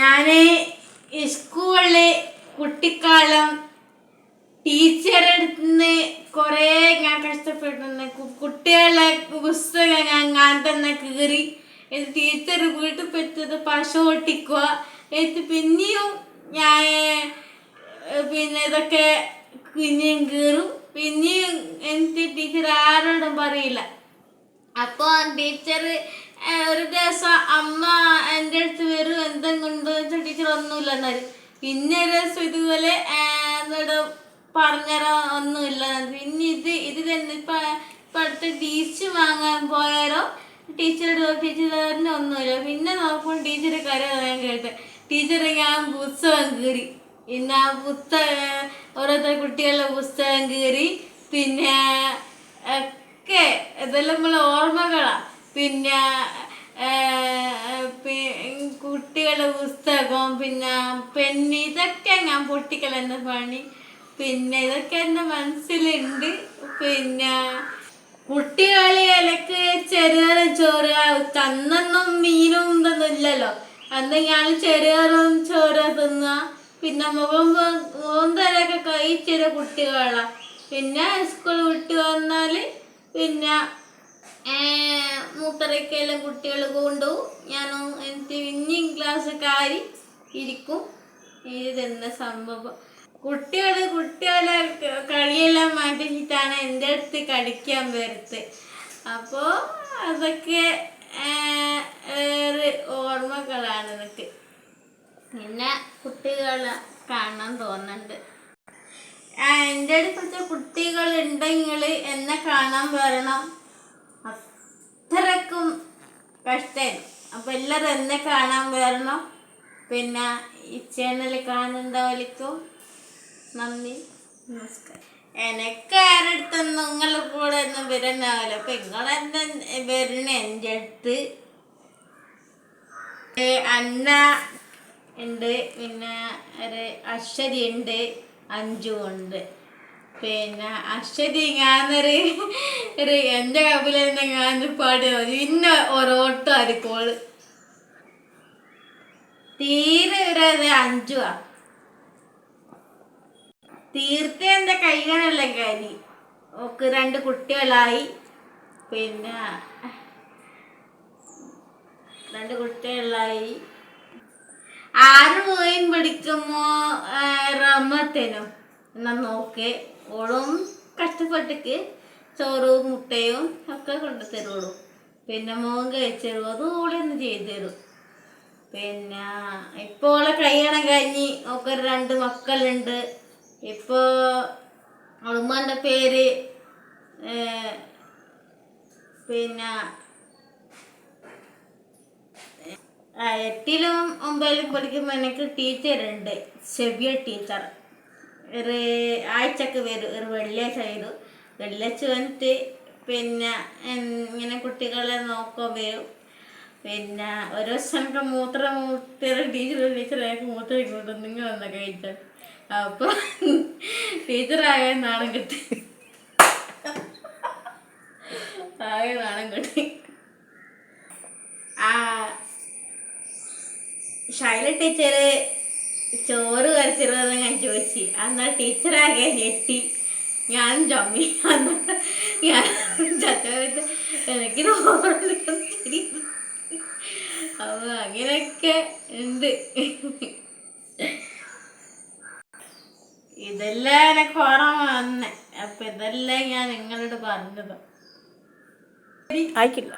ഞാൻ സ്കൂളിൽ കുട്ടിക്കാലം ടീച്ചറെ അടുത്തുനിന്ന് കുറേ ഞാൻ കഷ്ടപ്പെട്ടിരുന്നു കുട്ടികളെ പുസ്തകം ഞാൻ ഞാൻ തന്നെ കീറി എന്നിട്ട് ടീച്ചർ വീട്ടിൽ പറ്റത് പശ ഓട്ടിക്കുക എന്നിട്ട് പിന്നെയും ഞാൻ പിന്നെ ഇതൊക്കെ പിന്നെയും കീറും. പിന്നെയും എന്നിട്ട് ടീച്ചർ ആരോടും പറയില്ല. അപ്പോൾ ടീച്ചർ ഒരു ദിവസം അമ്മ എന്റെ അടുത്ത് വരും എന്തെങ്കിലും കൊണ്ട് ടീച്ചർ ഒന്നുമില്ല എന്നാൽ പിന്നെ ഒരു ദിവസം ഇതുപോലെ എന്നോട് പറഞ്ഞുതരാൻ ഒന്നുമില്ല. പിന്നെ ഇത് ഇത് തന്നെ ഇപ്പം ഇപ്പം അടുത്ത് ടീച്ചർ വാങ്ങാൻ പോയാലോ ടീച്ചറോട് ടീച്ചർ തന്നെ ഒന്നുമില്ല. പിന്നെ നോക്കുമ്പോൾ ടീച്ചർ കാര്യം ഞാൻ കേട്ടെ. ടീച്ചർ ഞാൻ പുസ്തകം കീറി. പിന്നെ ആ പുസ്തകം ഓരോരുത്തർ കുട്ടികളുടെ പുസ്തകം കീറി. പിന്നെ ഒക്കെ ഇതെല്ലാം നമ്മളെ ഓർമ്മകളാ. പിന്നെ കുട്ടികളുടെ പുസ്തകം പിന്നെ പെണ്ണ് ഇതൊക്കെ ഞാൻ പൊട്ടിക്കലെന്ന പണി. പിന്നെ ഇതൊക്കെ എന്റെ മനസ്സിലുണ്ട്. പിന്നെ കുട്ടികളിലേക്ക് ചെറിയ ചോറ് അന്നൊന്നും മീനും ഇതൊന്നും ഇല്ലല്ലോ അന്ന് ഞാൻ ചെറിയറും ചോര തിന്ന. പിന്നെ മുഖം മോന്തരൊക്കെ കഴിച്ചൊരു കുട്ടികളാണ് പിന്നെ സ്കൂൾ വിട്ട് വന്നാൽ പിന്നെ മൂത്തരക്കെല്ലാം കുട്ടികൾ കൊണ്ടുപോകും ഞാനും എനിക്ക് പിന്നെയും ക്ലാസ് കാരി ഇരിക്കും. ഇത് തന്നെ സംഭവം? കുട്ടികൾ കുട്ടികളെ കളിയെല്ലാം മാറ്റിച്ചിട്ടാണ് എന്റെ അടുത്ത് കളിക്കാൻ വരുത്ത്. അപ്പോൾ അതൊക്കെ ഏറെ ഓർമ്മകളാണ് എനിക്ക്. പിന്നെ കുട്ടികളെ കാണാൻ തോന്നുന്നുണ്ട് എന്റെ അടുത്ത് കുട്ടികൾ ഉണ്ടെങ്കിൽ എന്നെ കാണാൻ വരണം. അത്രക്കും കഷ്ടമായിരുന്നു അപ്പോൾ എല്ലാവരും എന്നെ കാണാൻ വരണം. പിന്നെ ഈ ചാനൽ കാണുന്നവലിക്കും നന്ദി. നമസ്കാരം. എനിക്ക് ആരടുത്തൊന്നും നിങ്ങളെ കൂടെ ഒന്നും വരണാവില്ല അപ്പം നിങ്ങളെന്നെ വരണ എന്റെ അടുത്ത്. അന്ന ഉണ്ട്. പിന്നെ ഒരു അശ്വതി ഉണ്ട്. അഞ്ചു ഉണ്ട്. പിന്നെ അശ്വതി ഞാനൊരു ഒരു എന്റെ കപിലെന്നെ ഞാൻ പാടി പിന്നെ ഒരോട്ടം ആയിരിക്കോൾ തീരെ ഒരു അഞ്ചുവാ. തീർത്ത എന്റെ കൈകളല്ല കാര്യം ഓക്ക് രണ്ട് കുട്ടികളായി. പിന്നെ രണ്ട് കുട്ടികളായി. ആറ് പോയും പിടിക്കുമോ റമ്മത്തേനും എന്നാ നോക്കേ. ഓളും കഷ്ടപ്പെട്ടിക്ക് ചോറും മുട്ടയും ഒക്കെ കൊണ്ടു തരുള്ളൂ. പിന്നെ മോൻ കഴിച്ചു അത് ഓളൊന്ന് ചെയ്തു തരും. പിന്നെ ഇപ്പോൾ ഓളെ കല്യാണം കഴിഞ്ഞ് ഒക്കെ രണ്ട് മക്കളുണ്ട്. ഇപ്പോൾ ഉമ്മന്റെ പേര് പിന്നെ എട്ടിലും ഒമ്പതിലും പഠിക്കുമ്പോൾ എനിക്ക് ടീച്ചറുണ്ട് ചെവിയ ടീച്ചർ ഒരു ആഴ്ചക്ക് വരും ഒരു വെള്ളിയാഴ്ച വരും. വെള്ളിയാഴ്ച വന്നിട്ട് പിന്നെ ഇങ്ങനെ കുട്ടികളെ നോക്കാൻ വരും. പിന്നെ ഒരു ദിവസം മൂത്ര മൂത്രം ടീച്ചർ ടീച്ചറായിട്ട് മൂത്രം ഇങ്ങോട്ട് നിങ്ങൾ വന്ന കഴിച്ചാൽ. അപ്പോൾ ടീച്ചറാകാൻ നാണം കിട്ടി. ആകെ നാണം കിട്ടി. ആ ശൈല ടീച്ചറ് ചോറ് വരച്ചിരുന്നത് ഞാൻ ചോദിച്ചു. അന്നാ ടീച്ചറാകെ ഞെട്ടി. ഞാൻ ചമ്മി അന്ന് ഞാൻ ചത്തോട്ട് എനിക്ക് അപ്പൊ അങ്ങനെയൊക്കെ ഉണ്ട്. ഇതെല്ലാം എനിക്ക് ഓർമ്മ വന്നേ. അപ്പൊ ഇതെല്ലാം ഞാൻ നിങ്ങളോട് പറഞ്ഞത്. ആയിക്കില്ല